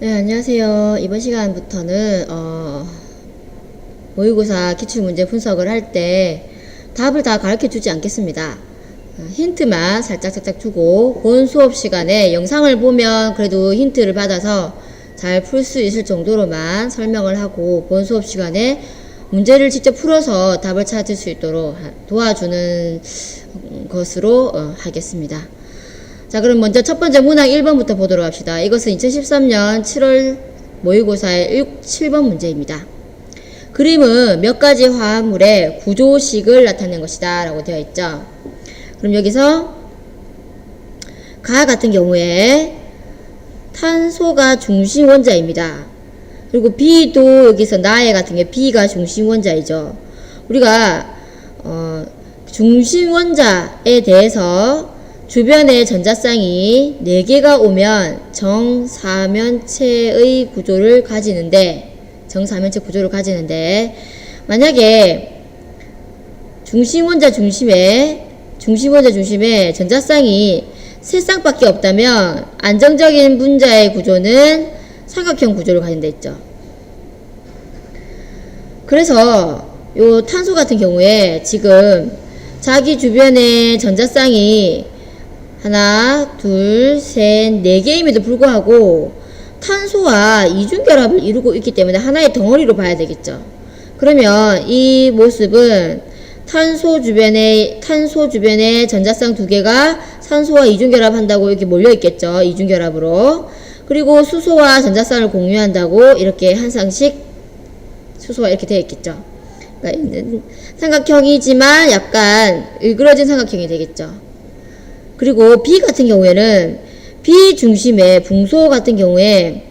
네, 안녕하세요. 이번 시간부터는 어, 모의고사 기출문제 분석을 할 때 답을 다 가르쳐 주지 않겠습니다. 어, 힌트만 살짝 살짝 주고 본 수업 시간에 영상을 보면 그래도 힌트를 받아서 잘 풀 수 있을 정도로만 설명을 하고 본 수업 시간에 문제를 직접 풀어서 답을 찾을 수 있도록 하- 도와주는 것으로 어, 하겠습니다. 자, 그럼 먼저 첫 번째 문항 1번부터 보도록 합시다. 이것은 2013년 7월 모의고사의 6, 7번 문제입니다. 그림은 몇 가지 화합물의 구조식을 나타낸 것이다. 라고 되어 있죠. 그럼 여기서 가 같은 경우에 탄소가 중심 원자입니다. 그리고 B도 여기서 나의 같은 게 B가 중심 원자이죠. 우리가 어, 중심 원자에 대해서 주변에 전자쌍이 4개가 오면 정사면체의 구조를 가지는데 정사면체 구조를 가지는데 만약에 중심 원자 중심에 중심 원자 중심에 전자쌍이 세 쌍밖에 없다면 안정적인 분자의 구조는 삼각형 구조를 가진다 했죠. 그래서 요 탄소 같은 경우에 지금 자기 주변에 전자쌍이 하나, 둘, 셋, 네 개임에도 불구하고 탄소와 이중결합을 이루고 있기 때문에 하나의 덩어리로 봐야 되겠죠. 그러면 이 모습은 탄소 주변에 탄소 주변에 전자쌍 두 개가 산소와 이중결합한다고 이렇게 몰려 있겠죠. 이중결합으로. 그리고 수소와 전자쌍을 공유한다고 이렇게 한 쌍씩 수소가 이렇게 되어 있겠죠. 그러니까 삼각형이지만 약간 일그러진 삼각형이 되겠죠. 그리고 B 같은 경우에는 B 중심의 붕소 같은 경우에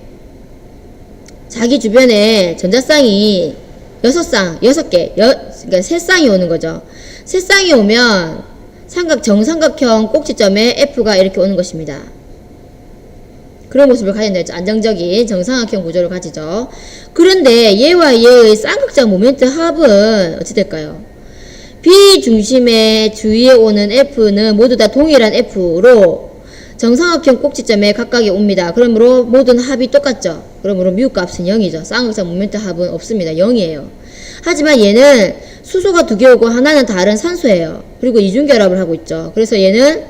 자기 주변에 전자쌍이 여섯 쌍, 여섯 개, 여, 그러니까 세 쌍이 오는 거죠. 세 쌍이 오면 삼각 정삼각형 꼭지점에 F가 이렇게 오는 것입니다. 그런 모습을 가진다 했죠. 안정적인 정삼각형 구조를 가지죠. 그런데 얘와 얘의 쌍극장 모멘트 합은 어찌 될까요? B 중심의 주위에 오는 F는 모두 다 동일한 F로 정삼각형 꼭지점에 각각이 옵니다. 그러므로 모든 합이 똑같죠. 그러므로 뮤 값은 0이죠. 쌍극장 모멘트 합은 없습니다. 0이에요. 하지만 얘는 수소가 두 개 오고 하나는 다른 산소예요. 그리고 이중결합을 하고 있죠. 그래서 얘는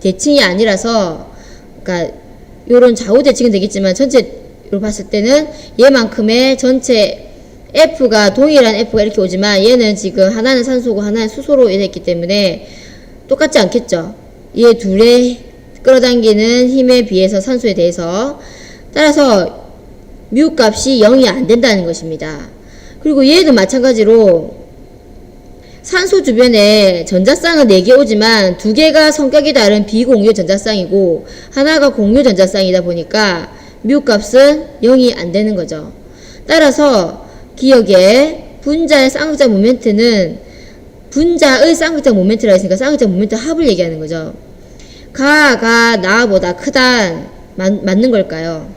대칭이 아니라서 그러니까 요런 좌우 대칭은 되겠지만 전체로 봤을 때는 얘만큼의 전체 F가 동일한 F가 이렇게 오지만 얘는 지금 하나는 산소고 하나는 수소로 있기 때문에 똑같지 않겠죠. 얘 둘의 끌어당기는 힘에 비해서 산소에 대해서 따라서 뮤 값이 0이 안 된다는 것입니다. 그리고 얘도 마찬가지로 산소 주변에 전자쌍은 4개 오지만 두 개가 성격이 다른 비공유 전자쌍이고 하나가 공유 전자쌍이다 보니까 뮤 값은 0이 안 되는 거죠. 따라서 기억에 분자의 쌍극자 모멘트는 분자의 쌍극자 모멘트라 했으니까 쌍극자 모멘트 합을 얘기하는 거죠. 가가 나보다 크다 맞, 맞는 걸까요?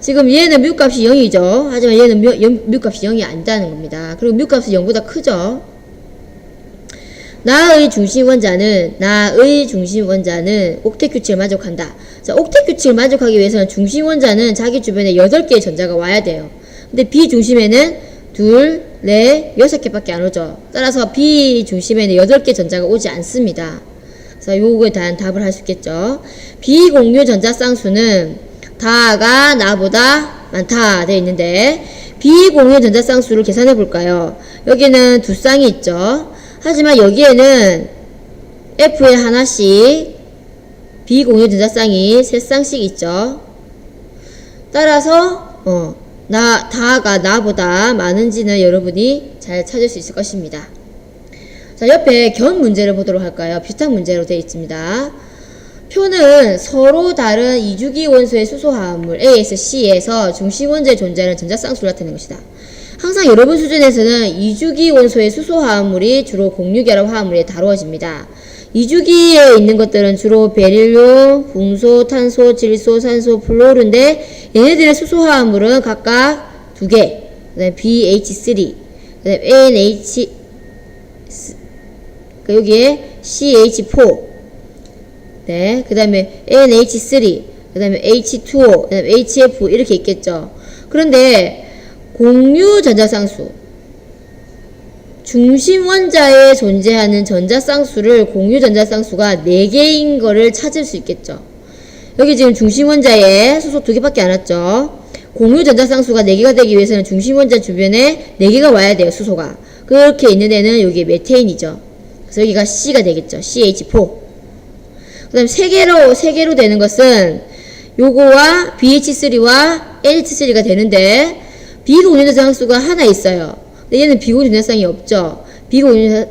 지금 얘는 뮤 값이 0이죠. 하지만 얘는 뮤, 영- 뮤 값이 0이 아니다는 겁니다. 그리고 뮤 값은 0보다 크죠. 나의 중심 원자는 나의 중심 원자는 옥텟 규칙을 만족한다. 자, 옥텟 규칙을 만족하기 위해서는 중심 원자는 자기 주변에 8개의 전자가 와야 돼요. 근데 B 중심에는 둘, 넷, 여섯 개밖에 안 오죠. 따라서 B 중심에는 8개 전자가 오지 않습니다. 그래서 요거에 대한 답을 할 수 있겠죠. 비공유 전자 쌍수는 다가 나보다 많다 되어 있는데 비공유 전자 쌍수를 계산해 볼까요? 여기는 두 쌍이 있죠. 하지만 여기에는 F에 하나씩 비공유 전자 쌍이 세 쌍씩 있죠. 따라서 어, 나 다가 나보다 많은지는 여러분이 잘 찾을 수 있을 것입니다. 자, 옆에 견 문제를 보도록 할까요? 비슷한 문제로 되어 있습니다. 표는 서로 다른 이주기 원소의 수소화합물 ASC에서 중심 원자에 존재하는 전자쌍수를 나타내는 것이다. 항상 여러분 수준에서는 이주기 원소의 수소화합물이 주로 공유결합 화합물에 다루어집니다. 이주기에 있는 것들은 주로 베릴륨, 붕소, 탄소, 질소, 산소, 플로르인데 얘네들의 수소화합물은 각각 두 개, 그다음에 BH3, 그다음에 NH 그 여기에 CH4 네, 그 다음에 NH3 그 다음에 H2O, 그 다음에 HF 이렇게 있겠죠. 그런데 공유 전자쌍수 중심 원자에 존재하는 전자쌍수를 공유 전자쌍수가 4개인 거를 찾을 수 있겠죠. 여기 지금 중심 원자에 수소 두 개밖에 안 왔죠. 공유 전자쌍수가 4개가 되기 위해서는 중심 원자 주변에 4개가 와야 돼요, 수소가. 그렇게 있는 애는 여기 메테인이죠. 그래서 여기가 C가 되겠죠. CH4. 그 다음 세 개로, 세 개로 되는 것은 요거와 BH3와 NH3가 되는데 비공유 전자쌍수가 하나 있어요. 얘는 비공유 전자쌍이 없죠. 비공유,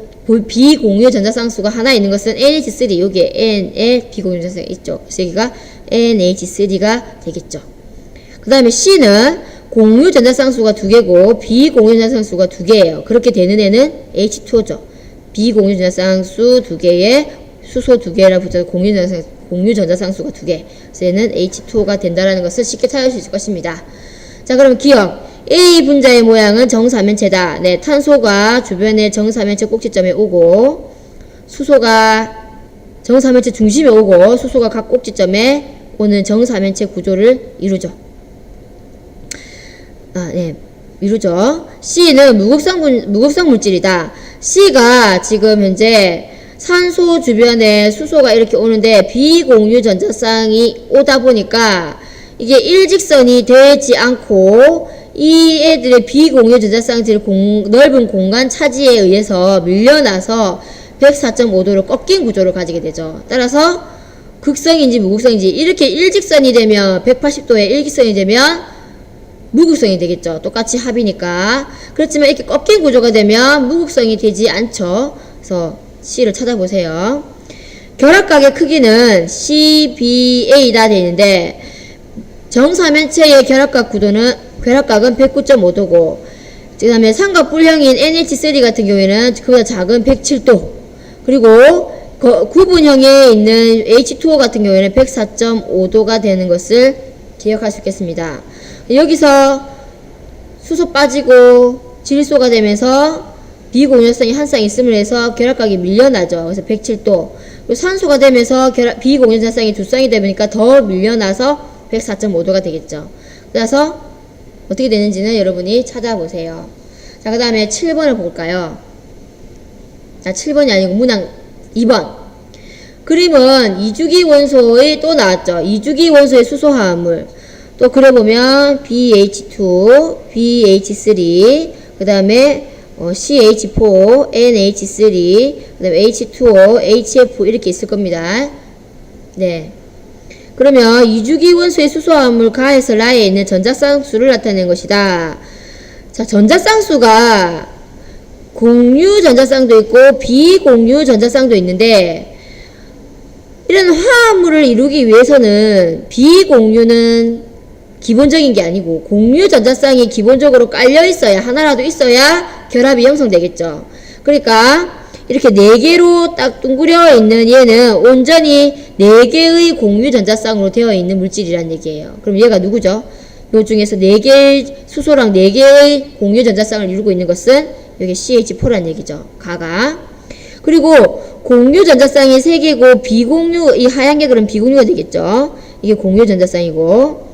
비공유 전자쌍수가 하나 있는 것은 NH3, 여기에 N에 비공유 전자쌍이 있죠. 그래서 여기가 NH3가 되겠죠. 그 다음에 C는 공유 전자쌍수가 두 개고 비공유 전자쌍수가 두 개예요. 그렇게 되는 애는 H2죠. 비공유 전자쌍수 두 개에 수소 두 개라 붙어서 공유 전자쌍 공유 전자쌍수가 두 개. 그래서 얘는 H2O가 된다라는 것을 쉽게 찾을 수 있을 것입니다. 자, 그럼 기억. A 분자의 모양은 정사면체다. 네, 탄소가 주변의 정사면체 꼭지점에 오고 수소가 정사면체 중심에 오고 수소가 각 꼭지점에 오는 정사면체 구조를 이루죠. 아, 네. 이루죠. C는 무극성, 분, 무극성 물질이다. C가 지금 현재 산소 주변에 수소가 이렇게 오는데 비공유 전자쌍이 오다 보니까 이게 일직선이 되지 않고 이 애들의 비공유 전자쌍들 공, 넓은 공간 차지에 의해서 밀려나서 104.5도로 꺾인 구조를 가지게 되죠. 따라서 극성인지 무극성인지 이렇게 일직선이 되면 180도의 일직선이 되면 무극성이 되겠죠. 똑같이 합이니까. 그렇지만 이렇게 꺾인 구조가 되면 무극성이 되지 않죠. 그래서 C를 찾아보세요. 결합각의 크기는 CBA다 되는데 정사면체의 결합각 구도는 결합각은 109.5도고 그 다음에 삼각뿔형인 NH3 같은 경우에는 그보다 작은 107도 그리고 거- 구분형에 있는 H2O 같은 경우에는 104.5도가 되는 것을 기억할 수 있겠습니다. 여기서 수소 빠지고 질소가 되면서 비공유성이 한쌍 있음을 해서 결합각이 밀려나죠. 그래서 107도. 그리고 산소가 되면서 비공유성이 두 쌍이 되니까 더 밀려나서 104.5도가 되겠죠. 그래서 어떻게 되는지는 여러분이 찾아보세요. 자, 그 다음에 7번을 볼까요? 자, 7번이 아니고 문항 2번. 그림은 이주기 원소의 또 나왔죠. 이주기 원소의 수소 화합물. 또 그려보면 BH2, BH3, 그 다음에 어, CH4, NH3, 그 다음에 H2O, HF 이렇게 있을 겁니다. 네. 그러면 이주기 원소의 수소화합물 가에서 라에 있는 전자쌍수를 나타낸 것이다. 자, 전자쌍수가 공유 전자쌍도 있고 비공유 전자쌍도 있는데 이런 화합물을 이루기 위해서는 비공유는 기본적인 게 아니고 공유 전자쌍이 기본적으로 깔려 있어야 하나라도 있어야 결합이 형성되겠죠. 그러니까 이렇게 네 개로 딱 둥그려 있는 얘는 온전히 네 개의 공유 전자쌍으로 되어 있는 물질이란 얘기예요. 그럼 얘가 누구죠? 요 중에서 네 개의 수소랑 네 개의 공유 전자쌍을 이루고 있는 것은 여기 CH4란 얘기죠. 가가. 그리고 공유 전자쌍이 세 개고 비공유 이 하얀 게 그럼 비공유가 되겠죠. 이게 공유 전자쌍이고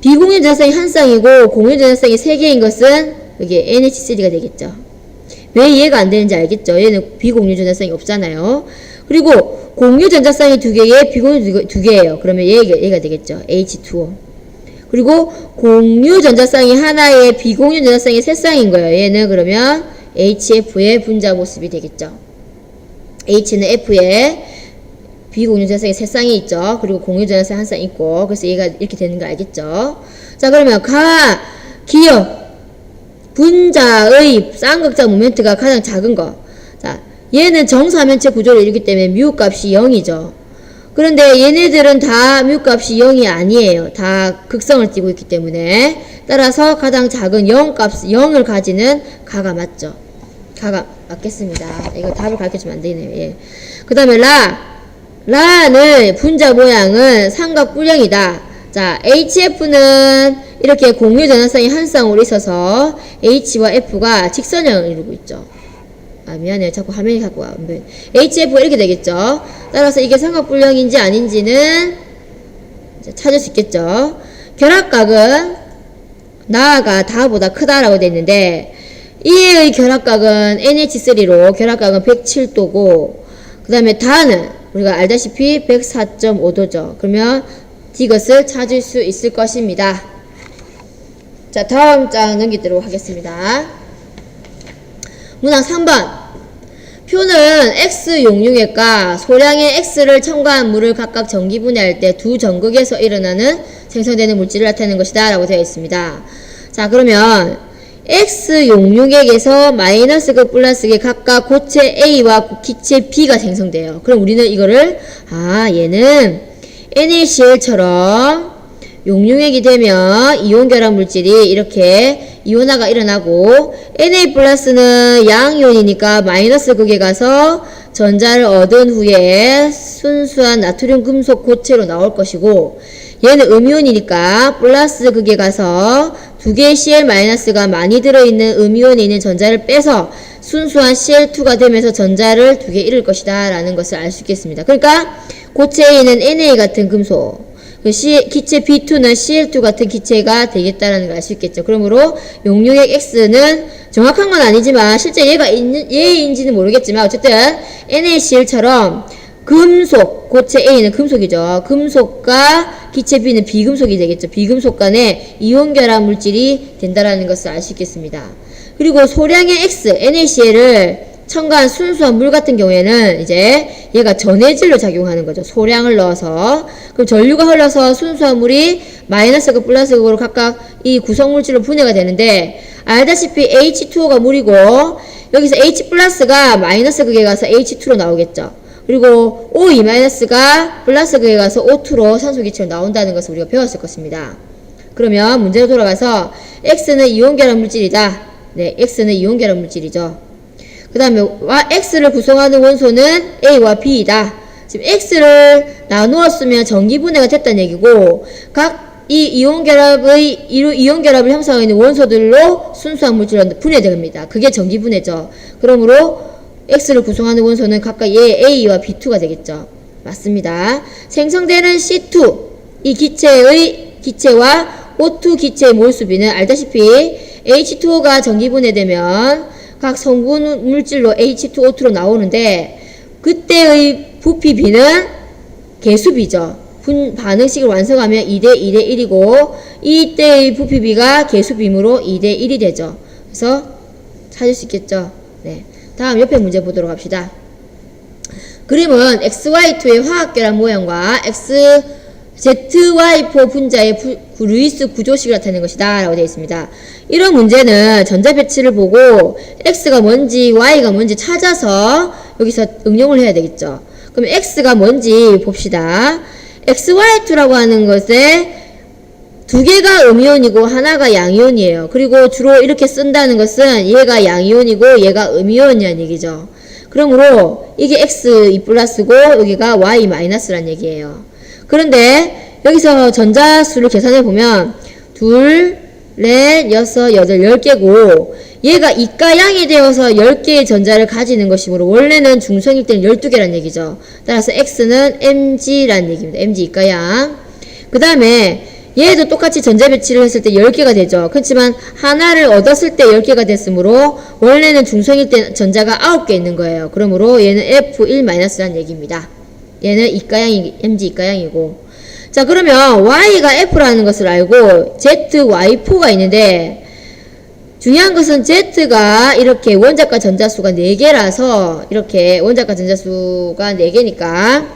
비공유 전자쌍이 한 쌍이고 공유 전자쌍이 세 개인 것은 여기 NH3가 되겠죠. 왜 이해가 안 되는지 알겠죠? 얘는 비공유 전자쌍이 없잖아요. 그리고 공유 전자쌍이 두 개에 비공유 두 개예요. 그러면 얘가, 얘가 되겠죠. H2O. 그리고 공유 전자쌍이 하나에 비공유 전자쌍이 세 쌍인 거예요. 얘는 그러면 HF의 분자 모습이 되겠죠. H는 F에 비공유 전자쌍이 세 쌍이 있죠. 그리고 공유 전자쌍 한 쌍 있고. 그래서 얘가 이렇게 되는 거 알겠죠? 자, 그러면 가, 기억, 분자의 쌍극자 모멘트가 가장 작은 거. 자, 얘는 정사면체 구조를 이루기 때문에 뮤 값이 0이죠. 그런데 얘네들은 다 뮤 값이 0이 아니에요. 다 극성을 띠고 있기 때문에. 따라서 가장 작은 0 값, 0을 가지는 가가 맞죠. 가가 맞겠습니다. 이거 답을 가르쳐 주면 안 되네요. 예. 그 다음에 라. 라는 분자 모양은 삼각뿔형이다. 자, HF는 이렇게 공유 전화쌍이 한 쌍으로 있어서 H와 F가 직선형을 이루고 있죠. 아, 미안해요. 자꾸 화면이 갖고 와. HF가 이렇게 되겠죠. 따라서 이게 삼각뿔형인지 아닌지는 찾을 수 있겠죠. 결합각은 나가 다보다 크다라고 돼 있는데 이의 결합각은 NH3로 결합각은 107도고 그 다음에 다는 우리가 알다시피 104.5도죠. 그러면 이것을 찾을 수 있을 것입니다. 자 다음 장 넘기도록 하겠습니다. 문항 3번 표는 X 용융액과 소량의 X를 첨가한 물을 각각 전기 분해할 때 두 전극에서 일어나는 생성되는 물질을 나타내는 것이다 라고 되어 있습니다. 자 그러면 X 용융액에서 마이너스 극 플러스 극 각각 고체 A와 기체 B가 생성돼요. 그럼 우리는 이거를 아 얘는 NaCl처럼 용융액이 되면 이온 결합 물질이 이렇게 이온화가 일어나고 Na 플러스는 양이온이니까 마이너스 극에 가서 전자를 얻은 후에 순수한 나트륨 금속 고체로 나올 것이고 얘는 음이온이니까 플러스 극에 가서 두 개의 Cl 마이너스가 많이 들어있는 음이온에 있는 전자를 빼서 순수한 Cl2가 되면서 전자를 두 개 잃을 것이다 라는 것을 알 수 있겠습니다. 그러니까 고체에 있는 Na 같은 금속 그 C, 기체 B2는 Cl2 같은 기체가 되겠다라는 걸 알 수 있겠죠. 그러므로 용융액 X는 정확한 건 아니지만 실제 얘가 있는, 얘인지는 모르겠지만 어쨌든 NaCl처럼 금속, 고체 A는 금속이죠. 금속과 기체 B는 비금속이 되겠죠. 비금속 간에 이온 결합 물질이 된다라는 것을 알 수 있겠습니다. 그리고 소량의 X, NaCl을 첨가한 순수한 물 같은 경우에는 이제 얘가 전해질로 작용하는 거죠. 소량을 넣어서. 그럼 전류가 흘러서 순수한 물이 마이너스극 플러스 극으로 각각 이 구성물질로 분해가 되는데 알다시피 H2O가 물이고 여기서 H 플러스가 마이너스 극에 가서 H2로 나오겠죠. 그리고 O2 마이너스가 플러스 극에 가서 O2로 산소기체로 나온다는 것을 우리가 배웠을 것입니다. 그러면 문제로 돌아가서 X는 이온 결합 물질이다. 네, X는 이온 결합 물질이죠. 그 다음에 X를 구성하는 원소는 A와 B이다. 지금 X를 나누었으면 전기분해가 됐다는 얘기고 각 이 이온 결합의 이온 결합을 형성하고 있는 원소들로 순수한 물질로 분해됩니다. 그게 전기분해죠. 그러므로 X를 구성하는 원소는 각각 얘 A와 B2가 되겠죠. 맞습니다. 생성되는 C2 이 기체의 기체와 O2 기체의 몰수비는 알다시피 H2O가 전기분해되면 각 성분 물질로 H2O2로 나오는데 그때의 부피 비는 개수비죠. 분 반응식을 완성하면 2대 2대 1이고 이때의 부피 비가 개수비므로 2대 1이 되죠. 그래서 찾을 수 있겠죠. 네. 다음 옆에 문제 보도록 합시다. 그림은 XY2의 화학결합 모양과 X, ZY4 분자의 부, 구- 루이스 구조식을 나타내는 것이다. 라고 되어 있습니다. 이런 문제는 전자 배치를 보고 X가 뭔지 Y가 뭔지 찾아서 여기서 응용을 해야 되겠죠. 그럼 X가 뭔지 봅시다. XY2라고 하는 것에 두 개가 음이온이고 하나가 양이온이에요. 그리고 주로 이렇게 쓴다는 것은 얘가 양이온이고 얘가 음이온이라는 얘기죠. 그러므로 이게 X 이 플러스고 여기가 Y 마이너스란 얘기예요. 그런데 여기서 전자수를 계산해 보면 둘, 넷, 여섯, 여덟, 열 개고 얘가 이가 양이 되어서 10개의 전자를 가지는 것이므로 원래는 중성일 때는 12개란 얘기죠. 따라서 X는 mg란 얘기입니다. mg 이가 양. 그 다음에 얘도 똑같이 전자 배치를 했을 때 10개가 되죠. 그렇지만 하나를 얻었을 때 10개가 됐으므로 원래는 중성일 때 전자가 9개 있는 거예요. 그러므로 얘는 F1-라는 얘기입니다. 얘는 이가양이 mg 이가양이고 자 그러면 y가 f라는 것을 알고 zy4가 있는데 중요한 것은 Z가 이렇게 원자과 전자수가 4개라서 이렇게 원자과 전자수가 4개니까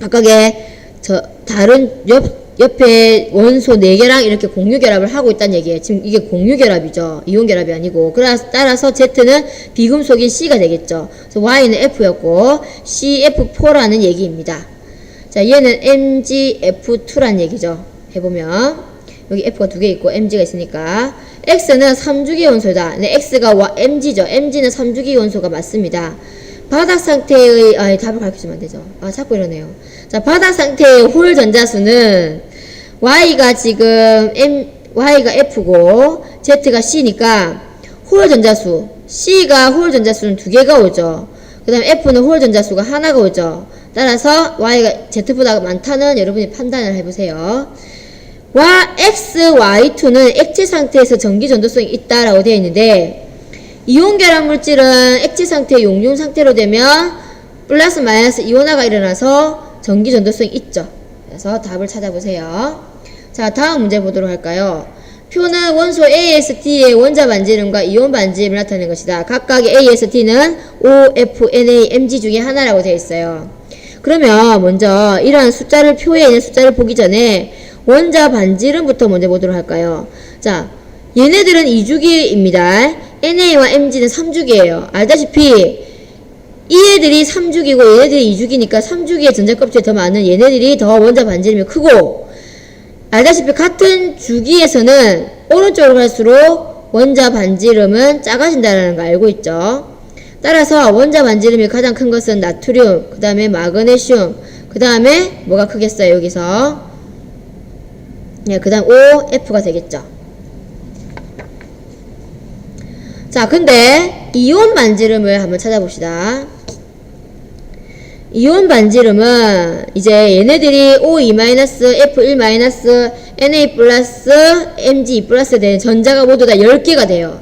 각각의 저 다른 옆 옆에 원소 4개랑 이렇게 공유 결합을 하고 있다는 얘기예요. 지금 이게 공유 결합이죠. 이온 결합이 아니고. 그래서 따라서 Z는 비금속인 C가 되겠죠. 그래서 Y는 F였고 CF4라는 얘기입니다. 자, 얘는 MgF2란 얘기죠. 해보면 여기 F가 두 개 있고 Mg가 있으니까 X는 3주기 원소다. 근데 X가 Mg죠. Mg는 3주기 원소가 맞습니다. 바닥 상태의 아, 답을 가르쳐주면 안 되죠. 아, 자꾸 이러네요. 자, 바닥 상태의 홀 전자수는 Y가 지금 M, Y가 F고 Z가 C니까 홀 전자수 C가 홀 전자수는 두 개가 오죠. 그 다음에 F는 홀 전자 수가 하나가 오죠. 따라서 y가 z보다 많다는 여러분이 판단을 해보세요. 와 x, y2는 액체 상태에서 전기 전도성이 있다라고 되어 있는데 이온 결합 물질은 액체 상태 용융 상태로 되면 플러스 마이너스 이온화가 일어나서 전기 전도성이 있죠. 그래서 답을 찾아보세요. 자, 다음 문제 보도록 할까요? 표는 원소 AST의 원자 반지름과 이온 반지름을 나타내는 것이다. 각각의 AST는 O, F, Na, Mg 중에 하나라고 되어 있어요. 그러면 먼저 이러한 숫자를 표에 있는 숫자를 보기 전에 원자 반지름부터 먼저 보도록 할까요? 자, 얘네들은 2주기입니다. NA와 MG는 3주기예요. 알다시피 이 애들이 3주기고 얘네들이 2주기니까 3주기의 전자껍질이 더 많은 얘네들이 더 원자 반지름이 크고 알다시피 같은 주기에서는 오른쪽으로 갈수록 원자 반지름은 작아진다는 거 알고 있죠. 따라서 원자 반지름이 가장 큰 것은 나트륨, 그 다음에 마그네슘, 그 다음에 뭐가 크겠어요 여기서 네, 그 다음 O, F가 되겠죠. 자, 근데 이온 반지름을 한번 찾아봅시다. 이온 반지름은 이제 얘네들이 O2- F1- Na 플러스 Mg 플러스 되는 전자가 모두 다 10개가 돼요.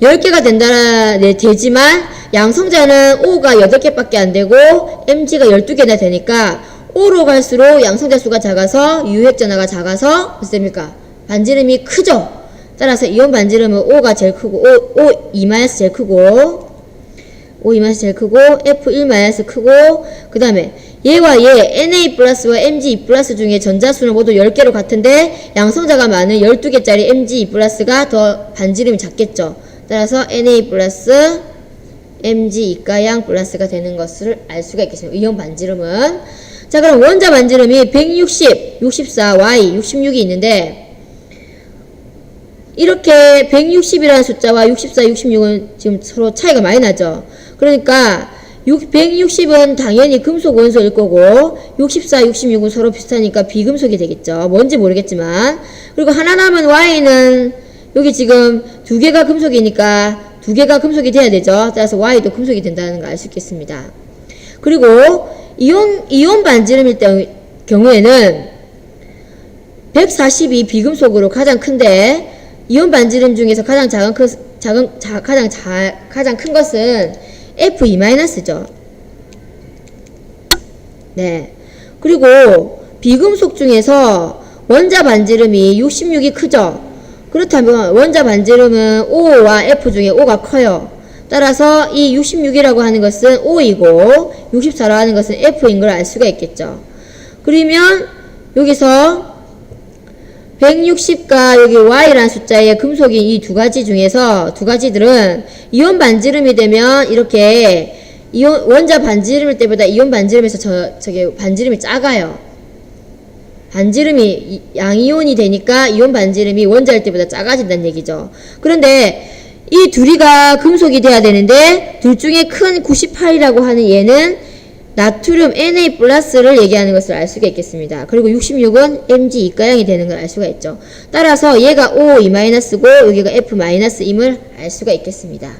10개가 된다, 네, 되지만 양성자는 O가 8개밖에 안 되고 Mg가 12개나 되니까 O로 갈수록 양성자 수가 작아서 유핵 전화가 작아서 무슨 됩니까? 반지름이 크죠? 따라서 이온 반지름은 O가 제일 크고 O, O 2- 제일 크고 O 2- 제일 크고 F 1- 크고 그 다음에 얘와 얘 Na 플러스와 Mg 플러스 중에 전자수는 모두 10개로 같은데 양성자가 많은 12개짜리 Mg 플러스가 더 반지름이 작겠죠. 따라서 Na 플러스 Mg 이가양 플러스가 되는 것을 알 수가 있겠습니다. 이온 반지름은 자 그럼 원자 반지름이 160, 64, Y, 66이 있는데 이렇게 160이라는 숫자와 64, 66은 지금 서로 차이가 많이 나죠. 그러니까 160은 당연히 금속 원소일 거고 64, 66은 서로 비슷하니까 비금속이 되겠죠. 뭔지 모르겠지만 그리고 하나 남은 Y는 여기 지금 두 개가 금속이니까 두 개가 금속이 돼야 되죠. 따라서 Y도 금속이 된다는 걸 알 수 있겠습니다. 그리고 이온 이온 반지름일 때 경우에는 142 비금속으로 가장 큰데 이온 반지름 중에서 가장 작은 크, 작은 자, 가장 자, 가장 큰 것은 F2-죠. 네. 그리고 비금속 중에서 원자 반지름이 66이 크죠. 그렇다면 원자 반지름은 O와 F 중에 O가 커요. 따라서 이 66이라고 하는 것은 O이고 64라고 하는 것은 F인 걸 알 수가 있겠죠. 그러면 여기서 160과 여기 Y라는 숫자의 금속인 이 두 가지 중에서 두 가지들은 이온 반지름이 되면 이렇게 이온 원자 반지름일 때보다 이온 반지름에서 저 저게 반지름이 작아요. 반지름이 양이온이 되니까 이온 반지름이 원자일 때보다 작아진다는 얘기죠. 그런데 이 둘이가 금속이 돼야 되는데 둘 중에 큰 98이라고 하는 얘는 나트륨 Na 플러스를 얘기하는 것을 알 수가 있겠습니다. 그리고 66은 Mg 이가량이 되는 걸 알 수가 있죠. 따라서 얘가 O 2-고 여기가 F-임을 알 수가 있겠습니다.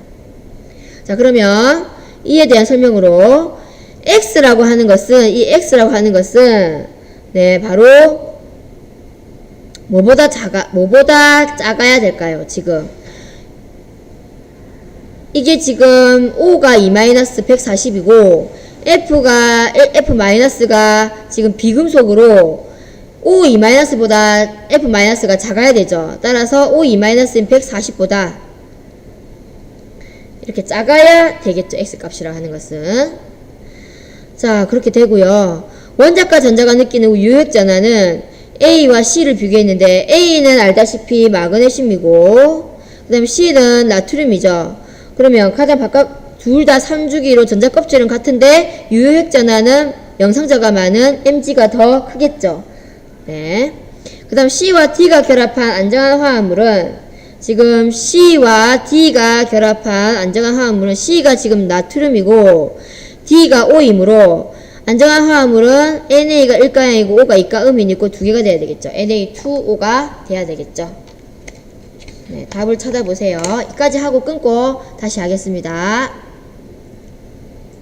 자 그러면 이에 대한 설명으로 X라고 하는 것은 이 X라고 하는 것은 네 바로 뭐보다 작아 뭐보다 작아야 될까요? 지금 이게 지금 O가 2-140이고 F가 F-가 지금 비금속으로 O2-보다 F-가 작아야 되죠. 따라서 O2-인 140보다 이렇게 작아야 되겠죠. X 값이라 하는 것은. 자, 그렇게 되고요. 원자과 전자가 느끼는 유효액 전하는 A와 C를 비교했는데 A는 알다시피 마그네슘이고 그 다음에 C는 나트륨이죠. 그러면 가장 바깥 둘 다 3주기로 전자 껍질은 같은데 유효핵 전하는 영상자가 많은 Mg가 더 크겠죠. 네. 그 다음 C와 D가 결합한 안정한 화합물은 지금 C와 D가 결합한 안정한 화합물은 C가 지금 나트륨이고 D가 O이므로 안정한 화합물은 NA가 1가양이고 O가 2가음이 있고 두 개가 돼야 되겠죠. Na2O가 돼야 되겠죠. 네, 답을 찾아보세요. 이까지 하고 끊고 다시 하겠습니다.